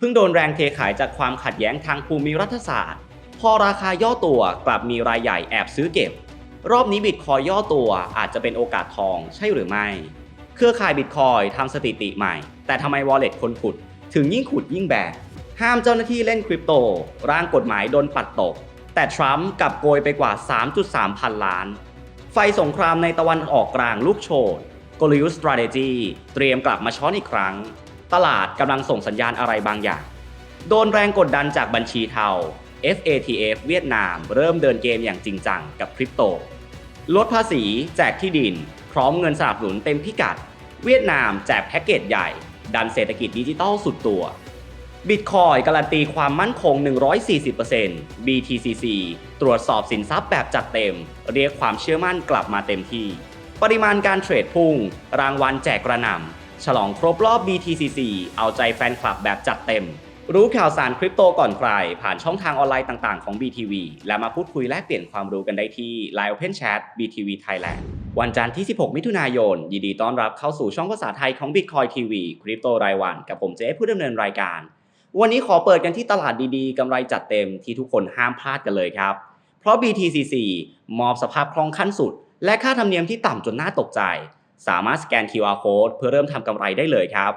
เพิ่งโดนแรงเทขายจากความขัดแย้งทางภูมิรัฐศาสตร์ พอราคาย่อตัวกลับมีรายใหญ่แอบซื้อเก็บ รอบนี้บิตคอยย่อตัวอาจจะเป็นโอกาสทองใช่หรือไม่ เครือข่ายบิตคอยทำสถิติใหม่ แต่ทำไม Wallet คนขุด ถึงยิ่งขุดยิ่งแบกห้ามเจ้าหน้าที่เล่นคริปโต ร่างกฎหมายโดนปัดตก แต่ทรัมป์กลับโกยไปกว่า 3.3 พันล้าน ไฟสงครามในตะวันออกกลางลูกโชนกลยุทธ์ strategy เตรียมกลับมาช้อนอีกครั้ง ตลาดกำลังส่งสัญญาณอะไรบางอย่าง โดนแรงกดดันจากบัญชีเทา FATF เวียดนาม เริ่มเดินเกมอย่างจริงจังกับคริปโต ลดภาษีแจกที่ดิน พร้อมเงินสนับสนุนเต็มพิกัด เวียดนามแจกแพ็กเกจใหญ่ ดันเศรษฐกิจดิจิทัลสุดตัวบิตคอยการันตีความมั่นคง 140% BTCC ตรวจสอบสินทรัพย์แบบจัดเต็ม เรียกความเชื่อมั่นกลับมาเต็มที่ ปริมาณการเทรดพุ่ง รางวัลแจกกระหน่ำ ฉลองครบรอบ BTCC เอาใจแฟนคลับแบบจัดเต็ม รู้ข่าวสารคริปโตก่อนใคร ผ่านช่องทางออนไลน์ต่างๆของ BTV และมาพูดคุยแลกเปลี่ยนความรู้กันได้ที่ Line Open Chat BTV Thailand วันจันทร์ที่ 16 มิถุนายน ยินดีต้อนรับเข้าสู่ช่องภาษาไทยของ Bitcoin TV คริปโตรายวัน กับผมเจ๊ผู้ดำเนินรายการ วันนี้ขอเปิดกันที่ตลาดดีๆกำไรจัดเต็มที่ทุกคนห้ามพลาดกันเลยครับ เพราะ BTCC มอบสภาพคล่องขั้นสุด และค่าธรรมเนียมที่ต่ำจนน่าตกใจ สามารถสแกน QR Code เพื่อเริ่มทำกำไรได้เลยครับ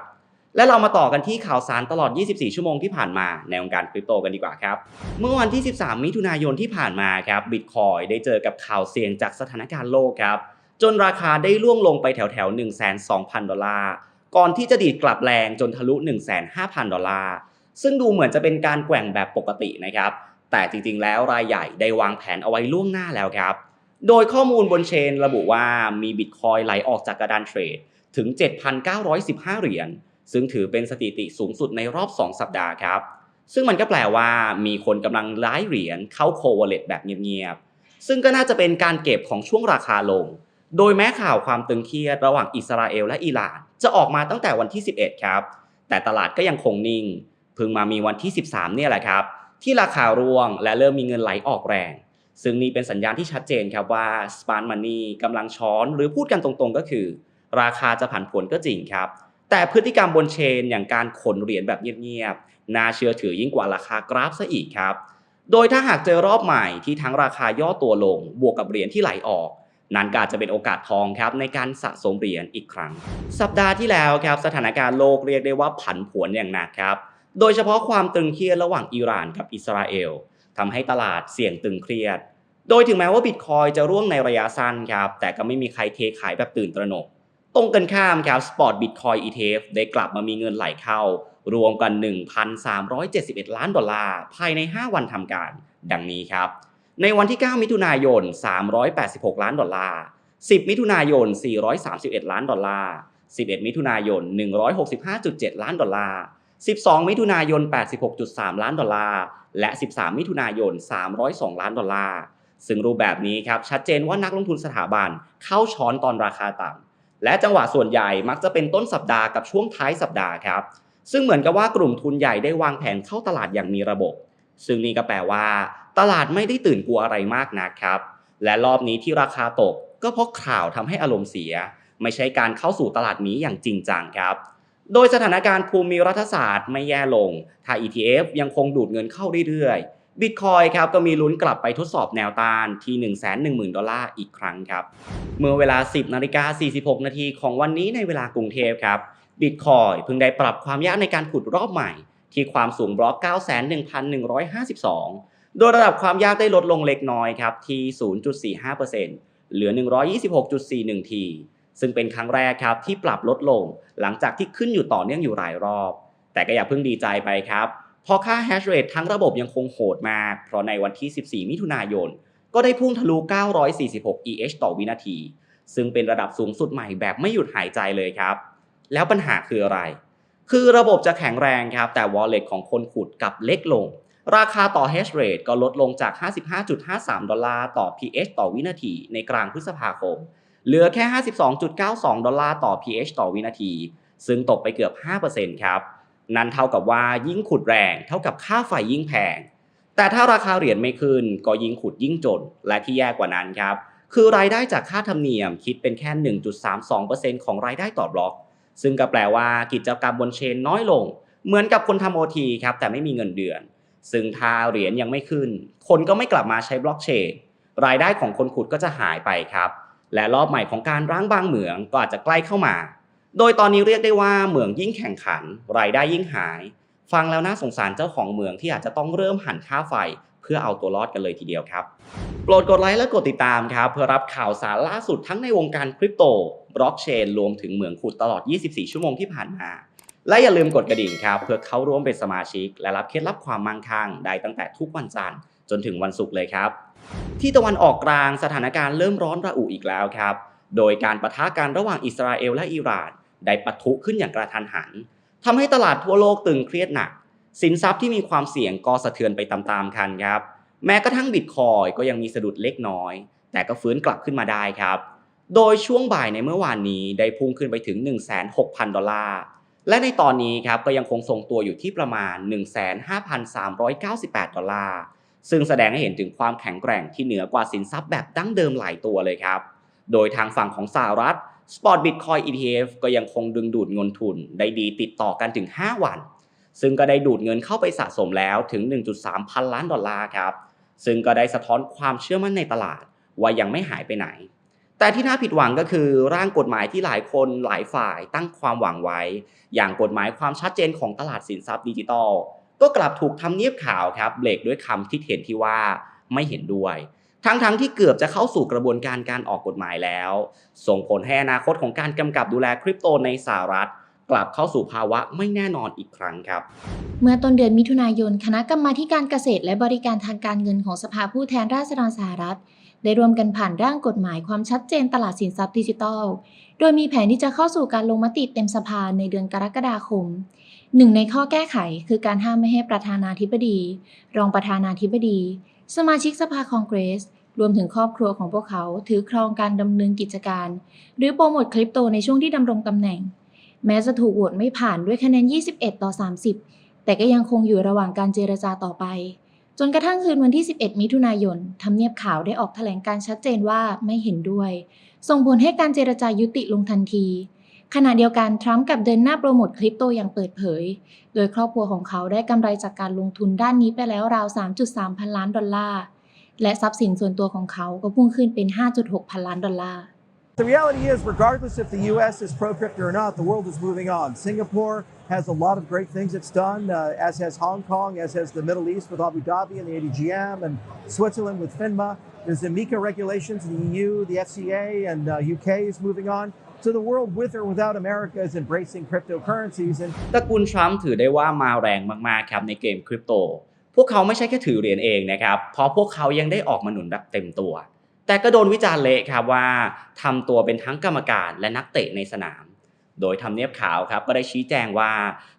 และเรามาต่อกันที่ข่าวสารตลอด 24 ชั่วโมงที่ผ่านมาในวงการคริปโตกันดีกว่าครับ เมื่อวันที่ 13 มิถุนายนที่ผ่านมาครับบิตคอยได้เจอกับข่าวเสี่ยงจากสถานการณ์โลกครับ จนราคาได้ล่วงลงไปแถวแถว12,000 ดอลลาร์ ก่อนที่จะดีดกลับแรงจนทะลุ 15,000 ดอลลาร์ ซึ่งดูเหมือนจะเป็นการแกว่งแบบปกตินะครับ แต่จริงๆ แล้วรายใหญ่ได้วางแผนเอาไว้ล่วงหน้าแล้วครับ โดยข้อมูลบนเชนระบุว่ามีบิตคอยไหลออกจากกระดานเทรดถึง 7,915 เหรียญ ซึ่งถือเป็นสถิติสูงสุดในรอบ 2 สัปดาห์ครับ ซึ่งมันก็แปลว่ามีคนกำลังร้ายเหรียญเข้าโควอลเล็ตแบบเงียบๆ ซึ่งก็น่าจะเป็นการเก็บของช่วงราคาลง โดยแม้ข่าวความตึงเครียดระหว่างอิสราเอลและอิหร่าน จะออกมาตั้งแต่วันที่ 11 ครับ แต่ตลาดก็ยังคงนิ่ง เพิ่งมามีวันที่ 13 เนี่ยแหละครับ ที่ราคาร่วงและเริ่มมีเงินไหลออกแรง ซึ่งนี่เป็นสัญญาณที่ชัดเจนครับว่า Smart Money กำลังช้อนหรือพูดกันตรงๆ ก็คือ ราคาจะผันผวนก็จริงครับ แต่พฤติกรรมบนเชนอย่างการขนเหรียญแบบเงียบๆ น่าเชื่อถือยิ่งกว่าราคากราฟซะอีกครับ โดยถ้าหากเจอรอบใหม่ที่ทั้งราคาย่อตัวลง บวกกับเหรียญที่ไหลออกนั่นก็อาจจะเป็นโอกาสทองครับในการสะสมเหรียญอีกครั้ง สัปดาห์ที่แล้วครับสถานการณ์โลกเรียกได้ว่าผันผวนอย่างหนักครับ โดยเฉพาะความตึงเครียดระหว่างอิหร่านกับอิสราเอล ทำให้ตลาดเสี่ยงตึงเครียด โดยถึงแม้ว่าบิตคอยจะร่วงในระยะสั้นครับ แต่ก็ไม่มีใครเทขายแบบตื่นตระหนก ตรงกันข้ามครับ Spot Bitcoin ETF ได้กลับมามีเงินไหลเข้า รวมกัน 1,371 ล้านดอลลาร์ ภายใน 5 วันทำการ ดังนี้ครับ ในวันที่ 9 มิถุนายน 386 ล้านดอลลาร์ 10 มิถุนายน 431 ล้านดอลลาร์ 11 มิถุนายน 165.7 ล้านดอลลาร์ 12 มิถุนายน 86.3 ล้านดอลลาร์ และ 13 มิถุนายน 302 ล้านดอลลาร์ ซึ่งรูปแบบนี้ครับชัดเจนว่านักลงทุนสถาบันเข้าช้อนตอนราคาต่ำ และจังหวะส่วนใหญ่มักจะเป็นต้นสัปดาห์กับช่วงท้ายสัปดาห์ครับ ซึ่งเหมือนกับว่ากลุ่มทุนใหญ่ได้วางแผนเข้าตลาดอย่างมีระบบ ซึ่งนี่ก็แปลว่า ตลาดไม่ได้ตื่นกลัวอะไรมากนักครับ และรอบนี้ที่ราคาตกก็เพราะข่าวทำให้อารมณ์เสีย ไม่ใช่การเข้าสู่ตลาดนี้อย่างจริงจังครับ โดยสถานการณ์ภูมิรัฐศาสตร์ไม่แย่ลง ถ้า ETF ยังคงดูดเงินเข้าเรื่อยๆ Bitcoin ครับก็มีลุ้นกลับไปทดสอบแนวต้านที่ 110,000 ดอลลาร์อีกครั้งครับ เมื่อเวลา 10นาฬิกา46 นาทีของวันนี้ในเวลากรุงเทพครับ Bitcoin เพิ่งได้ปรับความยากในการขุดรอบใหม่ ที่ความสูงบล็อก 91,152 โดยระดับความยากได้ลดลงเล็กน้อยครับที่ 0.45%เหลือ 126.41 ที ซึ่งเป็นครั้งแรกครับที่ปรับลดลง หลังจากที่ขึ้นอยู่ต่อเนื่องอยู่หลายรอบ แต่ก็อย่าเพิ่งดีใจไปครับพราะค่า hash rate ทั้งระบบยังคงโหดมาก เพราะในวันที่ 14 มิถุนายน ก็ได้พุ่งทะลุ 946 EH ต่อวินาที ซึ่งเป็นระดับสูงสุดใหม่แบบไม่หยุดหายใจเลยครับ แล้วปัญหาคืออะไร คือระบบจะแข็งแรงครับ แต่ wallet ของคนขุดกลับเล็กลง ราคาต่อ hash rate ก็ลดลงจาก 55.53 ดอลลาร์ต่อ pH ต่อวินาทีในกลางพฤษภาคม เหลือแค่ 52.92 ดอลลาร์ต่อ pH ต่อวินาที ซึ่งตกไปเกือบ 5%ครับ นั่นเท่ากับว่ายิ่งขุดแรงเท่ากับค่าไฟยิ่งแพง แต่ถ้าราคาเหรียญไม่ขึ้นก็ยิ่งขุดยิ่งจน และที่แย่กว่านั้นครับ คือรายได้จากค่าธรรมเนียมคิดเป็นแค่ 1.32%ของรายได้ต่อบล็อก ซึ่งก็แปลว่ากิจกรรมบนเชนน้อยลง เหมือนกับคนทำโอทีครับแต่ไม่มีเงินเดือน ซึ่งถ้าเหรียญยังไม่ขึ้น คนก็ไม่กลับมาใช้บล็อกเชน รายได้ของคนขุดก็จะหายไปครับ และรอบใหม่ของการร้างบางเหมืองก็อาจจะใกล้เข้ามา โดยตอนนี้เรียกได้ว่าเหมืองยิ่งแข่งขัน รายได้ยิ่งหาย ฟังแล้วน่าสงสารเจ้าของเหมืองที่อาจจะต้องเริ่มหันค่าไฟเพื่อเอาตัวรอดกันเลยทีเดียวครับ โปรดกดไลค์และกดติดตามครับ เพื่อรับข่าวสารล่าสุดทั้งในวงการคริปโต บล็อกเชน รวมถึงเหมืองขุดตลอด 24 ชั่วโมงที่ผ่านมา และอย่าลืมกดกระดิ่งครับ เพื่อเข้าร่วมเป็นสมาชิก และรับเคล็ดลับความมั่งคั่งได้ตั้งแต่ทุกวันจันทร์จนถึงวันศุกร์เลยครับ ที่ตะวันออกกลางสถานการณ์เริ่มร้อนระอุอีกแล้วครับ โดยการประทะกันระหว่างอิสราเอลและอิหร่านได้ปะทุขึ้นอย่างกระทันหันทำให้ตลาดทั่วโลกตึงเครียดหนัก สินทรัพย์ที่มีความเสี่ยงก็สะเทือนไปตามๆกันครับ แม้กระทั่งบิตคอยก็ยังมีสะดุดเล็กน้อย แต่ก็ฟื้นกลับขึ้นมาได้ครับ โดยช่วงบ่ายในเมื่อวานนี้ได้พุ่งขึ้นไปถึง 16,000 ดอลลาร์ และในตอนนี้ครับก็ยังคงทรงตัวอยู่ที่ประมาณ 15,398 ดอลลาร์ ซึ่งแสดงให้เห็นถึงความแข็งแกร่งที่เหนือกว่าสินทรัพย์แบบดั้งเดิมหลายตัวเลยครับ โดยทางฝั่งของสหรัฐ Spot Bitcoin ETF ก็ยังคงดึงดูดเงินทุน ได้ดีติดต่อกันถึง 5 วัน ซึ่งก็ได้ดูดเงินเข้าไปสะสมแล้วถึง 1.3 พันล้านดอลลาร์ครับ ซึ่งก็ได้สะท้อนความเชื่อมั่นในตลาด ว่ายังไม่หายไปไหน แต่ที่น่าผิดหวังก็คือร่างกฎหมายที่หลายคนหลายฝ่ายตั้งความหวังไว้ อย่างกฎหมายความชัดเจนของตลาดสินทรัพย์ดิจิทัล ก็กลับถูกทำเนียบข่าวครับเบรกด้วยคำที่เห็นที่ว่าไม่เห็นด้วยทั้งๆทที่เกือบจะเข้าสู่กระบวนการการออกกฎหมายแล้ว ส่งผลให้อนาคตของการกำกับดูแลคริปโตในสหรัฐ กลับเข้าสู่ภาวะไม่แน่นอนอีกครั้งครับ เมื่อต้นเดือนมิถุนายน คณะกรรมาการเกษตรและบริการทางการเงินของสภาผู้แทนราษฎรสหรัฐ ได้รวมกันผ่านร่างกฎหมายความชัดเจนตลาดสินทรัพย์ดิจิทัล โดยมีแผนที่จะเข้าสู่การลงมติเต็มสภาในเดือนกรกฎาคม หนึ่งในข้อแก้ไขคือการห้ามไม่ให้ประธานาธิบดี รองประธานาธิบดี สมาชิกสภาคองเกรส รวมถึงครอบครัวของพวกเขาถือครองการดำเนินกิจการ หรือโปรโมทคริปโตในช่วงที่ดำรงตำแหน่ง แม้จะถูกโหวตไม่ผ่านด้วยคะแนน 21 ต่อ 30 แต่ก็ยังคงอยู่ระหว่างการเจรจาต่อไป จนกระทั่งคืนวันที่ 11 มิถุนายนทำเนียบข่าวได้ออกแถลงการชัดเจนว่าไม่เห็นด้วย ส่งผลให้การเจรจายุติลงทันที ขณะเดียวกันทรัมป์กับเดินหน้าโปรโมทคริปโตอย่างเปิดเผย โดยครอบครัวของเขาได้กำไรจากการลงทุนด้านนี้ไปแล้วราว 3.3 พันล้านดอลลาร์ และทรัพย์สินส่วนตัวของเขาก็พุ่งขึ้นเป็น 5.6 พันล้านดอลลาร์ The reality is, regardless if the U.S. is pro crypto or not, the world is moving on. Singapore has a lot of great things it's done, uh, as has Hong Kong, as has the Middle East with Abu Dhabi and the ADGM, and Switzerland with FINMA. There's the MiCA regulations, in the EU, the FCA, and uh, UK is moving on. So the world, with or without America, is embracing cryptocurrencies. And ตระกูลทรัมป์ถือได้ว่ามาแรงมากๆครับในเกมคริปโต พวกเขาไม่ใช่แค่ถือเหรียญเองนะครับ เพราะพวกเขายังได้ออกมาหนุนแบบเต็มตัว แต่ก็โดนวิจารณ์เละครับว่าทำตัวเป็นทั้งกรรมการและนักเตะในสนาม โดยทำเนียบขาวครับก็ได้ชี้แจงว่า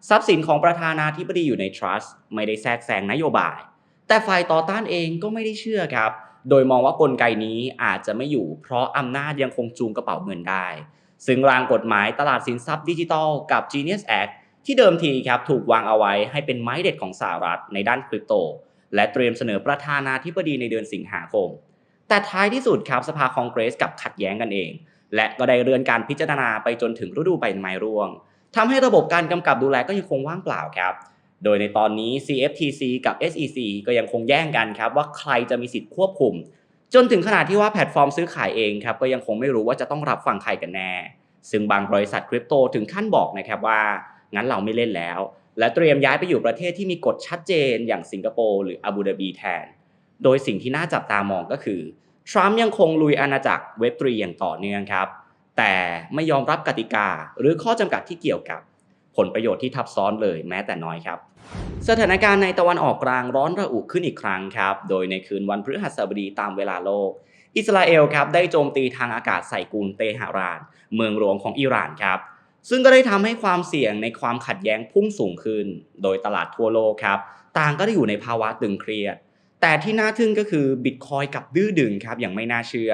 ทรัพย์สินของประธานาธิบดีอยู่ในทรัสต์ไม่ได้แทรกแซงนโยบาย แต่ฝ่ายต่อต้านเองก็ไม่ได้เชื่อครับ โดยมองว่ากลไกนี้อาจจะไม่อยู่เพราะอำนาจยังคงจูงกระเป๋าเงินได้ ซึ่งร่างกฎหมายตลาดสินทรัพย์ดิจิทัลกับ Genius Act ที่เดิมทีครับถูกวางเอาไว้ให้เป็นไม้เด็ดของสหรัฐในด้านคริปโต และเตรียมเสนอประธานาธิบดีในเดือนสิงหาคม แต่ท้ายที่สุดครับสภาคองเกรสกับขัดแย้งกันเอง และก็ได้เลื่อนการพิจารณาไปจนถึงฤดูใบไม้ร่วงทำให้ระบบการกำกับดูแลก็ยังคงว่างเปล่าครับ โดยในตอนนี้ CFTC กับ SEC ก็ยังคงแย่งกันครับว่าใครจะมีสิทธิ์ควบคุม จนถึงขนาดที่ว่าแพลตฟอร์มซื้อขายเองครับก็ยังคงไม่รู้ว่าจะต้องรับฟังใครกันแน่ ซึ่งบางบริษัทคริปโตถึงขั้นบอกนะครับว่า งั้นเราไม่เล่นแล้ว และเตรียมย้ายไปอยู่ประเทศที่มีกฎชัดเจน อย่างสิงคโปร์หรืออาบูดาบีแทน โดยสิ่งที่น่าจับตามองก็คือทรัมป์ยังคงลุยอาณาจักรเว็บตรีอย่างต่อเนื่องครับ แต่ไม่ยอมรับกติกาหรือข้อจำกัดที่เกี่ยวกับ ผลประโยชน์ที่ทับซ้อนเลยแม้แต่น้อยครับ สถานการณ์ในตะวันออกกลางร้อนระอุขึ้นอีกครั้งครับ โดยในคืนวันพฤหัสบดีตามเวลาโลก อิสราเอลครับได้โจมตีทางอากาศใส่กรุงเตหะราน เมืองหลวงของอิหร่านครับ ซึ่งก็ได้ทำให้ความเสี่ยงในความขัดแย้งพุ่งสูงขึ้น โดยตลาดทั่วโลกครับ ต่างก็ได้อยู่ในภาวะตึงเครียด แต่ที่น่าทึ่งก็คือบิตคอยกับดื้อดึงครับอย่างไม่น่าเชื่อ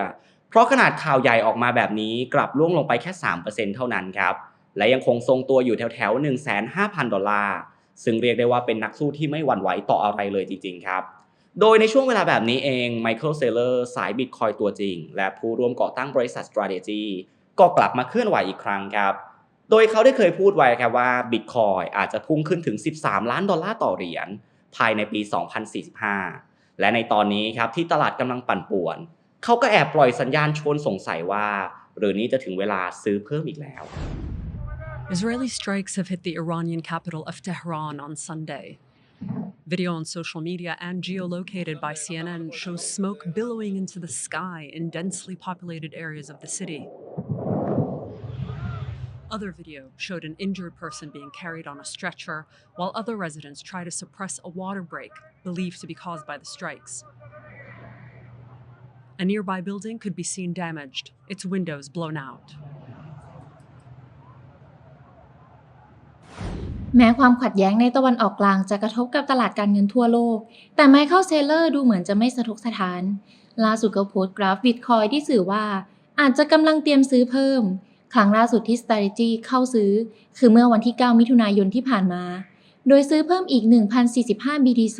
เพราะขนาดข่าวใหญ่ออกมาแบบนี้กลับล่วงลงไปแค่3%เท่านั้นครับ และยังคงทรงตัวอยู่แถวแถวๆ1,500 ดอลลาร์ ซึ่งเรียกได้ว่าเป็นนักสู้ที่ไม่หวั่นไหวต่ออะไรเลยจริง ๆ ครับ โดยในช่วงเวลาแบบนี้เองไมเคิลเซเลอร์สายบิตคอยตัวจริง และผู้ร่วมก่อตั้งบริษัท Strategy ก็กลับมาเคลื่อนไหวอีกครั้งครับ โดยเขาได้เคยพูดไว้ครับว่าบิตคอยอาจจะพุ่งขึ้นถึง 13 ล้านดอลลาร์ต่อเหรียญภายในปี 2045 และในตอนนี้ครับที่ตลาดกำลังปั่นป่วน เขาก็แอบปล่อยสัญญาณชวนสงสัยว่า หรือนี้จะถึงเวลาซื้อเพิ่มอีกแล้ว Israeli strikes have hit the Iranian capital of Tehran on Sunday. Video on social media and geolocated by CNN shows smoke billowing into the sky in densely populated areas of the city. Other video showed an injured person being carried on a stretcher, while other residents try to suppress a water break believed to be caused by the strikes. A nearby building could be seen damaged, its windows blown out. แม้ความขัดแย้งในตะวันออกกลางจะกระทบกับตลาดการเงินทั่วโลก แต่ไมเคิลเซเลอร์ดูเหมือนจะไม่สะทกสถาน ล่าสุดก็โพสต์กราฟบิตคอยที่สื่อว่า อาจจะกำลังเตรียมซื้อเพิ่ม ครั้งล่าสุดที่ Strategy เข้าซื้อ คือเมื่อวันที่ 9 มิถุนายนที่ผ่านมา โดยซื้อเพิ่มอีก 1,045 BTC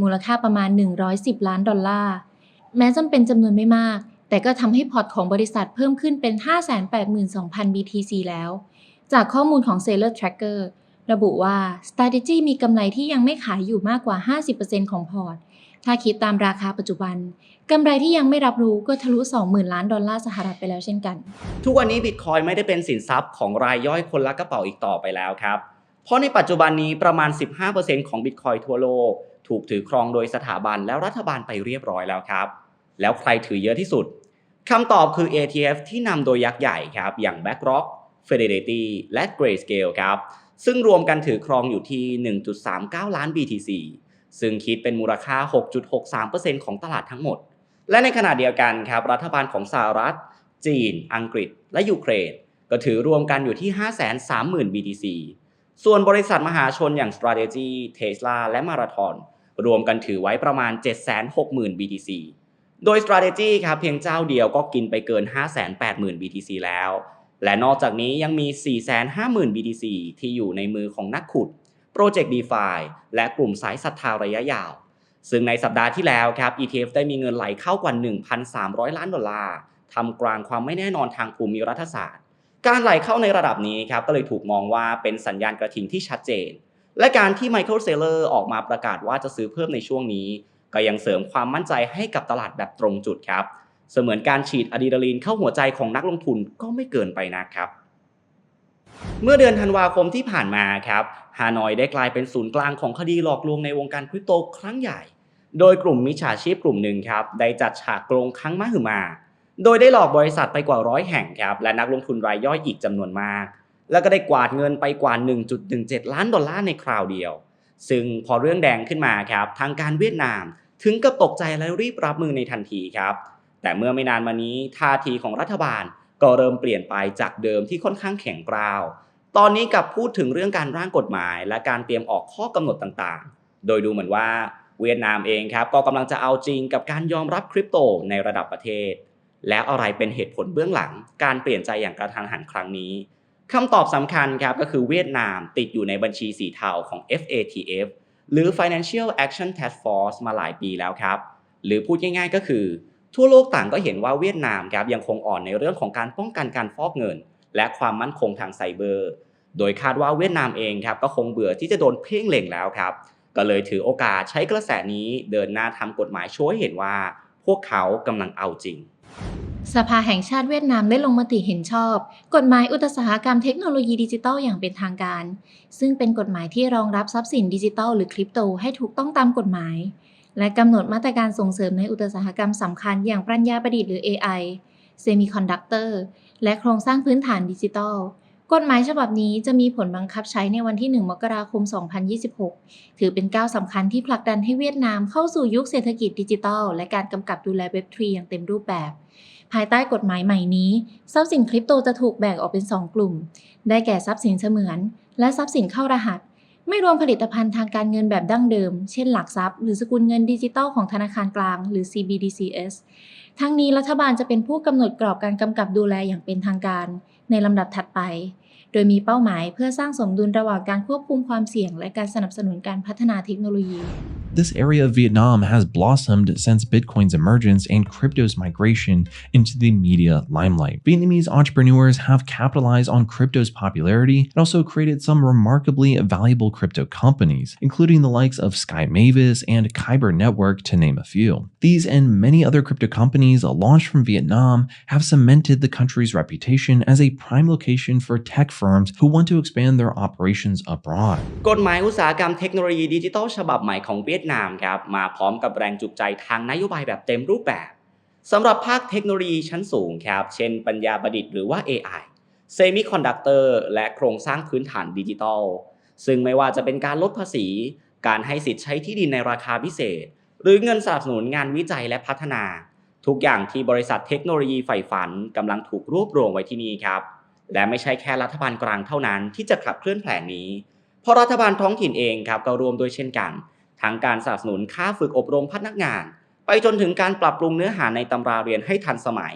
มูลค่าประมาณ 110 ล้านดอลลาร์ แม้จำเป็นจำนวนไม่มาก แต่ก็ทำให้พอร์ตของบริษัทเพิ่มขึ้นเป็น 582,000 BTC แล้ว จากข้อมูลของ Seller Tracker ระบุว่า Strategy มีกำไรที่ยังไม่ขายอยู่มากกว่า 50%ของพอร์ต ถ้าคิดตามราคาปัจจุบัน กำไรที่ยังไม่รับรู้ก็ทะลุ 20,000 ล้านดอลลาร์สหรัฐไปแล้วเช่นกัน ทุกวันนี้บิตคอยไม่ได้เป็นสินทรัพย์ของรายย่อยคนละกระเป๋าอีกต่อไปแล้วครับ เพราะในปัจจุบันนี้ประมาณ 15%ของบิตคอยทั่วโลก ถูกถือครองโดยสถาบันและรัฐบาลไปเรียบร้อยแล้วครับ แล้วใครถือเยอะที่สุดคำตอบคือ ETF ที่นำโดยยักษ์ใหญ่ครับ อย่าง BlackRock Fidelity และ Grayscale ครับ ซึ่งรวมกันถือครองอยู่ที่ 1.39 ล้าน BTC ซึ่งคิดเป็นมูลค่า 6.63%ของตลาดทั้งหมด และในขณะเดียวกันครับรัฐบาลของสหรัฐ จีน อังกฤษ และยูเครน ก็ถือรวมกันอยู่ที่ 530,000 BTC ส่วนบริษัทมหาชนอย่าง Strategy Tesla และ Marathon รวมกันถือไว้ประมาณ 760,000 BTC โดย Strategy ครับเพียงเจ้าเดียวก็กินไปเกิน 580,000 BTC แล้ว และนอกจากนี้ยังมี 450,000 BTC ที่อยู่ในมือของนักขุด Project DeFi และกลุ่มสายศรัทธาระยะยาว ซึ่งในสัปดาห์ที่แล้วครับ ETF ได้มีเงินไหลเข้ากว่า 1,300 ล้านดอลลาร์ทำกลางความไม่แน่นอนทางภูมิรัฐศาสตร์ การไหลเข้าในระดับนี้ครับก็เลยถูกมองว่าเป็นสัญญาณกระทิงที่ชัดเจน และการที่ไมเคิลเซเลอร์ออกมาประกาศว่าจะซื้อเพิ่มในช่วงนี้ ก็ยังเสริมความมั่นใจให้กับตลาดแบบตรงจุดครับ เสมือนการฉีดอะดรีนาลีนเข้าหัวใจของนักลงทุนก็ไม่เกินไปนะครับเมื่อเดือนธันวาคมที่ผ่านมาครับฮานอยได้กลายเป็นศูนย์กลางของคดีหลอกลวงในวงการคริปโตครั้งใหญ่ โดยกลุ่มมิจฉาชีพกลุ่มหนึ่งครับได้จัดฉากโกงครั้งมหึมา โดยได้หลอกบริษัทไปกว่าร้อยแห่งครับและนักลงทุนรายย่อยอีกจำนวนมาก แล้วก็ได้กวาดเงินไปกว่า 1.17 ล้านดอลลาร์ในคราวเดียว ซึ่งพอเรื่องแดงขึ้นมาครับทางการเวียดนาม ถึงกับตกใจและรีบรับมือในทันทีครับ แต่เมื่อไม่นานมานี้ท่าทีของรัฐบาลก็เริ่มเปลี่ยนไปจากเดิมที่ค่อนข้างแข็งกร้าว ตอนนี้กับพูดถึงเรื่องการร่างกฎหมาย และการเตรียมออกข้อกำหนดต่างๆ โดยดูเหมือนว่าเวียดนามเองครับก็กำลังจะเอาจริงกับการยอมรับคริปโตในระดับประเทศ แล้วอะไรเป็นเหตุผลเบื้องหลัง การเปลี่ยนใจอย่างกระทันหันครั้งนี้คำตอบสำคัญครับก็คือเวียดนามติดอยู่ในบัญชีสีเทาของ FATF หรือ Financial Action Task Force มาหลายปีแล้วครับ หรือพูดง่ายๆก็คือ ทั่วโลกต่างก็เห็นว่าเวียดนามครับยังคงอ่อนในเรื่องของการป้องกันการฟอกเงิน และความมั่นคงทางไซเบอร์ โดยคาดว่าเวียดนามเองครับก็คงเบื่อที่จะโดนเพ่งเล็งแล้วครับ ก็เลยถือโอกาสใช้กระแสนี้เดินหน้าทำกฎหมายช่วยเห็นว่า พวกเขากำลังเอาจริงสภาแห่งชาติเวียดนามได้ลงมติเห็นชอบ กฎหมายอุตสาหกรรมเทคโนโลยีดิจิทัลอย่างเป็นทางการ ซึ่งเป็นกฎหมายที่รองรับทรัพย์สินดิจิทัลหรือคริปโตให้ถูกต้องตามกฎหมาย และกำหนดมาตรการส่งเสริมในอุตสาหกรรมสำคัญอย่างปัญญาประดิษฐ์หรือ AI เซมิคอนดักเตอร์และโครงสร้างพื้นฐานดิจิทัล กฎหมายฉบับนี้จะมีผลบังคับใช้ในวันที่ 1 มกราคม 2026 ถือเป็นก้าวสำคัญที่ผลักดันให้เวียดนามเข้าสู่ยุคเศรษฐกิจดิจิทัล และการกำกับดูแลเว็บ3อย่างเต็มรูปแบบ ภายใต้กฎหมายใหม่นี้ ทรัพย์สินคริปโตจะถูกแบ่งออกเป็น 2 กลุ่ม ได้แก่ทรัพย์สินเสมือน และทรัพย์สินเข้ารหัส ไม่รวมผลิตภัณฑ์ทางการเงินแบบดั้งเดิม เช่นหลักทรัพย์ หรือสกุลเงินดิจิตอลของธนาคารกลาง หรือ CBDCs ทั้งนี้รัฐบาลจะเป็นผู้กำหนดกรอบการกำกับดูแลอย่างเป็นทางการในลำดับถัดไป โดยมีเป้าหมายเพื่อสร้างสมดุลระหว่างการควบคุมความเสี่ยง และการสนับสนุนการพัฒนาเทคโนโลยี This area of Vietnam has blossomed since Bitcoin's emergence and crypto's migration into the media limelight. Vietnamese entrepreneurs have capitalized on crypto's popularity and also created some remarkably valuable crypto companies, including the likes of Sky Mavis and Kyber Network, to name a few. These and many other crypto companies launched from Vietnam have cemented the country's reputation as a prime location for tech firms who want to expand their operations abroad. กฎหมายอุตสาหกรรมเทคโนโลยีดิจิทัลฉบับใหม่ของเวียดนามครับมาพร้อมกับแรงจูงใจทางนโยบายแบบเต็มรูปแบบสำหรับภาคเทคโนโลยีชั้นสูงครับ เช่นปัญญาประดิษฐ์หรือว่า AI เซมิคอนดักเตอร์และโครงสร้างพื้นฐานดิจิทัล ซึ่งไม่ว่าจะเป็นการลดภาษี การให้สิทธิ์ใช้ที่ดินในราคาพิเศษ หรือเงินสนับสนุนงานวิจัยและพัฒนา ทุกอย่างที่บริษัทเทคโนโลยีใฝ่ฝันกำลังถูกรวบรวมไว้ที่นี่ครับ และไม่ใช่แค่รัฐบาลกลางเท่านั้นที่จะขับเคลื่อนแผนนี้ เพราะรัฐบาลท้องถิ่นเองครับก็รวมด้วยเช่นกันทั้งการสนับสนุนค่าฝึกอบรมพนักงาน ไปจนถึงการปรับปรุงเนื้อหาในตำราเรียนให้ทันสมัย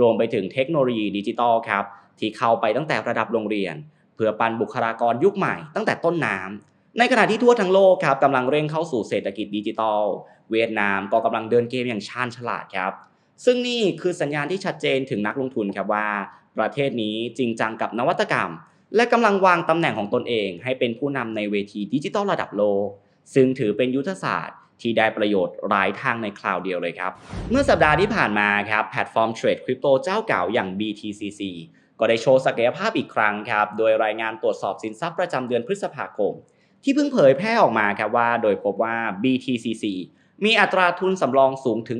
รวมไปถึงเทคโนโลยีดิจิทัลครับที่เข้าไปตั้งแต่ระดับโรงเรียน เพื่อปันบุคลากรยุคใหม่ตั้งแต่ต้นน้ำในขณะที่ทั่วทั้งโลกครับกำลังเร่งเข้าสู่เศรษฐกิจดิจิทัลเวียดนามก็กำลังเดินเกมอย่างชาญฉลาดครับซึ่งนี่คือสัญญาณที่ชัดเจนถึงนักลงทุนครับว่า ประเทศนี้จริงจังกับนวัตกรรม และกำลังวางตำแหน่งของตนเอง ให้เป็นผู้นำในเวทีดิจิทัลระดับโลก ซึ่งถือเป็นยุทธศาสตร์ที่ได้ประโยชน์หลายทางในคราวเดียวเลยครับ เมื่อสัปดาห์ที่ผ่านมาครับแพลตฟอร์มเทรดคริปโตเจ้าเก่าอย่าง BTCC ก็ได้โชว์ศักยภาพอีกครั้งครับ โดยรายงานตรวจสอบสินทรัพย์ประจำเดือนพฤษภาคม ที่เพิ่งเผยแพร่ออกมาครับว่า โดยพบว่า BTCC มีอัตราทุนสำรองสูงถึง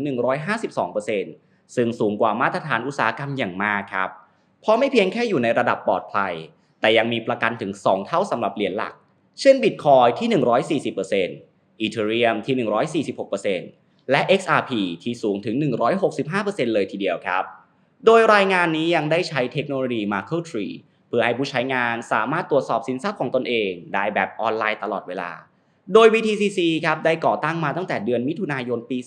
152%ซึ่งสูงกว่ามาตรฐานอุตสาหกรรมอย่างมากครับ เพราะไม่เพียงแค่อยู่ในระดับปลอดภัย แต่ยังมีประกันถึง 2 เท่าสำหรับเหรียญหลัก เช่น Bitcoin ที่ 140% Ethereum ที่ 146%และ XRP ที่สูงถึง 165%เลยทีเดียวครับ โดยรายงานนี้ยังได้ใช้เทคโนโลยี Markle Tree เพื่อให้ผู้ใช้งานสามารถตรวจสอบสินทรัพย์ของตนเอง ได้แบบออนไลน์ตลอดเวลา โดย BTCC ครับได้ก่อตั้งมาตั้งแต่เดือนมิถุนายนปี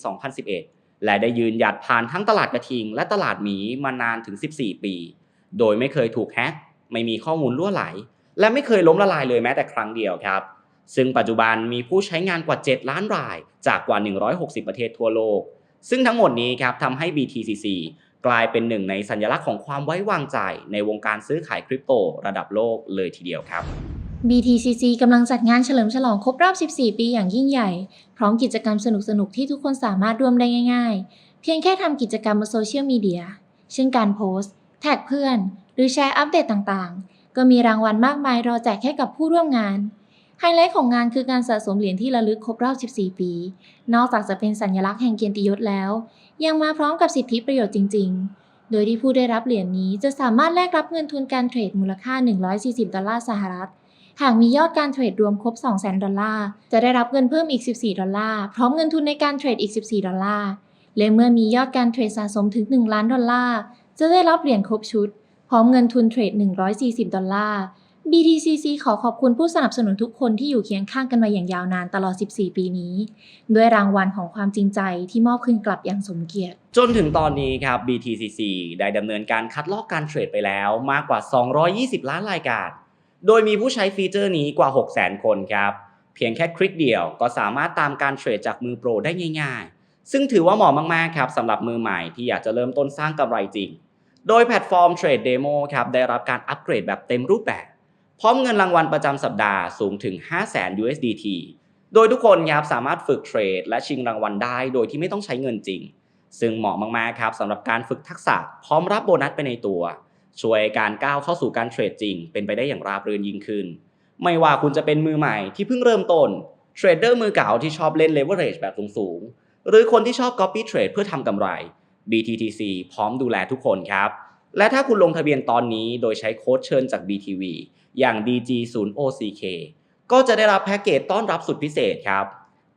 2011 และได้ยืนหยัดผ่านทั้งตลาดกระทิง และตลาดหมีมานานถึง 14 ปี โดยไม่เคยถูกแฮกไม่มีข้อมูลรั่วไหล และไม่เคยล้มละลายเลยแม้แต่ครั้งเดียวครับ ซึ่งปัจจุบันมีผู้ใช้งานกว่า 7 ล้านราย จากกว่า 160 ประเทศทั่วโลก ซึ่งทั้งหมดนี้ครับทำให้ BTCC กลายเป็นหนึ่งในสัญลักษณ์ของความไว้วางใจ ในวงการซื้อขายคริปโตระดับโลกเลยทีเดียวครับ BTCC กำลังจัดงานเฉลิมฉลองครบรอบ 14 ปีอย่างยิ่งใหญ่ พร้อมกิจกรรมสนุกๆ ที่ทุกคนสามารถร่วมได้ง่าย ๆ เพียงแค่ทำกิจกรรมบนโซเชียลมีเดีย เช่นการโพสต์ แท็กเพื่อน หรือแชร์อัปเดตต่างๆ ก็มีรางวัลมากมายรอแจกให้กับผู้ร่วมงาน ไฮไลท์ของงานคือการสะสมเหรียญที่ระลึกครบรอบ 14 ปี นอกจากจะเป็นสัญลักษณ์แห่งเกียรติยศแล้ว ยังมาพร้อมกับสิทธิประโยชน์จริง ๆ โดยที่ผู้ได้รับเหรียญนี้จะสามารถแลกรับเงินทุนการเทรดมูลค่า 140 ดอลลาร์สหรัฐ หากมียอดการเทรดรวมครบ 200,000 ดอลลาร์ จะได้รับเงินเพิ่มอีก 14 ดอลลาร์ พร้อมเงินทุนในการเทรดอีก 14 ดอลลาร์และเมื่อมียอดการเทรดสะสมถึง 1 ล้านดอลลาร์ จะได้รับเหรียญครบชุด พร้อมเงินทุนเทรด 140 ดอลลาร์ BTCC ขอขอบคุณผู้สนับสนุนทุกคนที่อยู่เคียงข้างกันมาอย่างยาวนานตลอด 14 ปีนี้ ด้วยรางวัลของความจริงใจที่มอบคืนกลับอย่างสมเกียรติ จนถึงตอนนี้ครับ BTCC ได้ดำเนินการคัดลอกการเทรดไปแล้วมากกว่า 220 ล้านรายการ โดยมีผู้ใช้ฟีเจอร์นี้กว่า 600,000 คนครับ เพียงแค่คลิกเดียวก็สามารถตามการเทรดจากมือโปรได้ง่าย ๆ ซึ่งถือว่าเหมาะมากๆครับสำหรับมือใหม่ที่อยากจะเริ่มต้นสร้างกำไรจริง โดยแพลตฟอร์มเทรดเดโมครับได้รับการอัปเกรดแบบเต็มรูปแบบ พร้อมเงินรางวัลประจำสัปดาห์สูงถึง 500,000 USDT โดยทุกคนครับสามารถฝึกเทรด และชิงรางวัลได้โดยที่ไม่ต้องใช้เงินจริง ซึ่งเหมาะมากๆครับสำหรับการฝึกทักษะพร้อมรับโบนัสไปในตัว ช่วยการก้าวเข้าสู่การเทรดจริง เป็นไปได้อย่างราบรื่นยิ่งขึ้น ไม่ว่าคุณจะเป็นมือใหม่ที่เพิ่งเริ่มต้นเทรดเดอร์มือเก่าที่ชอบเล่น leverage แบบสูงๆหรือคนที่ชอบ copy trade เพื่อทำกำไร BTTC พร้อมดูแลทุกคนครับ และถ้าคุณลงทะเบียนตอนนี้โดยใช้โค้ดเชิญจาก BTV อย่าง DG0OCK ก็จะได้รับแพ็กเกจต้อนรับสุดพิเศษครับ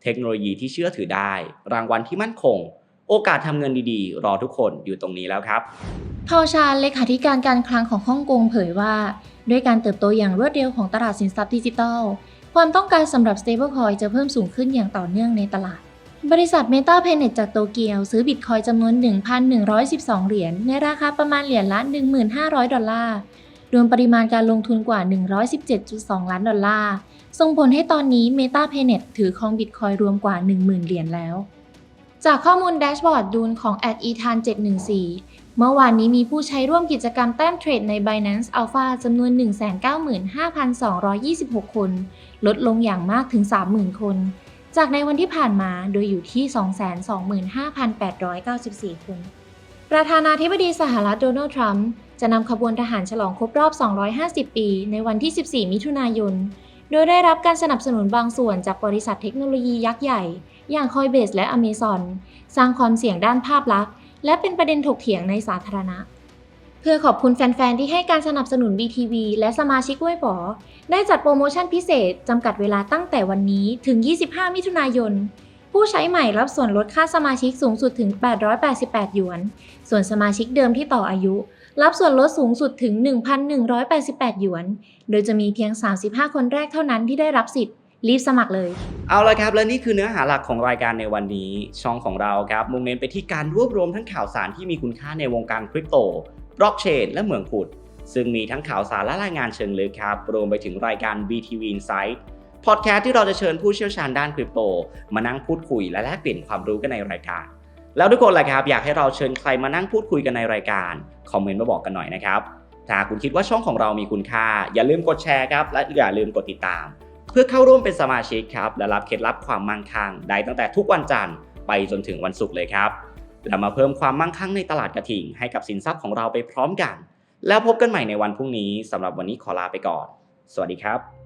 เทคโนโลยีที่เชื่อถือได้ รางวัลที่มั่นคง โอกาสทำเงินดีๆ รอทุกคนอยู่ตรงนี้แล้วครับพาวชาเลขาธิการการคลังของฮ่องกงเผยว่า ด้วยการเติบโตอย่างรวดเร็วของตลาดสินทรัพย์ดิจิทัล ความต้องการสำหรับ stablecoin จะเพิ่มสูงขึ้นอย่างต่อเนื่องในตลาด บริษัท Meta Planet จากโตเกียว ซื้อบิตคอยจำนวน 1,112 เหรียญในราคาประมาณเหรียญละ 1,500 ดอลลาร์ รวมปริมาณการลงทุนกว่า 117.2 ล้านดอลลาร์ ส่งผลให้ตอนนี้ Meta p a y n e t ถือครองบิตคอยรวมกว่า 10,000 เหรียญแล้ว จากข้อมูลแดชบอร์ดดูนของ a d e t a n 714 เมื่อวานนี้มีผู้ใช้ร่วมกิจกรรมแต้มเทรดใน Binance Alpha จำนวน 195,226 คน ลดลงอย่างมากถึง 30,000 คน จากในวันที่ผ่านมาโดยอยู่ที่ 225,894 คน ประธานาธิบดีสหรัฐโดนัลด์ทรัมป์จะนำขบวนทหารฉลองครบรอบ 250 ปี ในวันที่ 14 มิถุนายน โดยได้รับการสนับสนุนบางส่วนจากบริษัทเทคโนโลยียักษ์ใหญ่ อย่าง Coinbase และ Amazon สร้างความเสี่ยงด้านภาพลักษณ์ และเป็นประเด็นถกเถียงในสาธารณะ พื่อขอบคุณแฟน ๆ ที่ให้การสนับสนุน BTV และสมาชิกห้วยป๋อได้จัดโปรโมชั่นพิเศษ จำกัดเวลาตั้งแต่วันนี้ถึง 25 มิถุนายน ผู้ใช้ใหม่รับส่วนลดค่าสมาชิกสูงสุดถึง 888 หยวน ส่วนสมาชิกเดิมที่ต่ออายุ รับส่วนลดสูงสุดถึง 1,188 หยวน โดยจะมีเพียง 35 คนแรกเท่านั้นที่ได้รับสิทธิ์รีบสมัครเลย เอาละครับ และนี่คือเนื้อหาหลักของรายการในวันนี้ ช่องของเราครับมุ่งเน้นไปที่การรวบรวมทั้งข่าวสารที่มีคุณค่าในวงการคริปโต บล็อกเชนและเหมืองขุด ซึ่งมีทั้งข่าวสารและรายงานเชิงลึกครับ รวมไปถึงรายการ BTV Insight พอดแคสต์ที่เราจะเชิญผู้เชี่ยวชาญด้านคริปโต มานั่งพูดคุยและแลกเปลี่ยนความรู้กันในรายการ แล้วทุกคนล่ะครับ อยากให้เราเชิญใครมานั่งพูดคุยกันในรายการ คอมเมนต์มาบอกกันหน่อยนะครับ ถ้าคุณคิดว่าช่องของเรามีคุณค่า อย่าลืมกดแชร์ครับ และอย่าลืมกดติดตาม เพื่อเข้าร่วมเป็นสมาชิกครับ และรับเคล็ดลับความมั่งคั่งได้ตั้งแต่ทุกวันจันทร์ไปจนถึงวันศุกร์เลยครับ และมาเพิ่มความมั่งคั่งในตลาดกระถิ่งให้กับสินทรัพย์ของเราไปพร้อมกัน แล้วพบกันใหม่ในวันพรุ่งนี้สำหรับวันนี้ขอลาไปก่อน สวัสดีครับ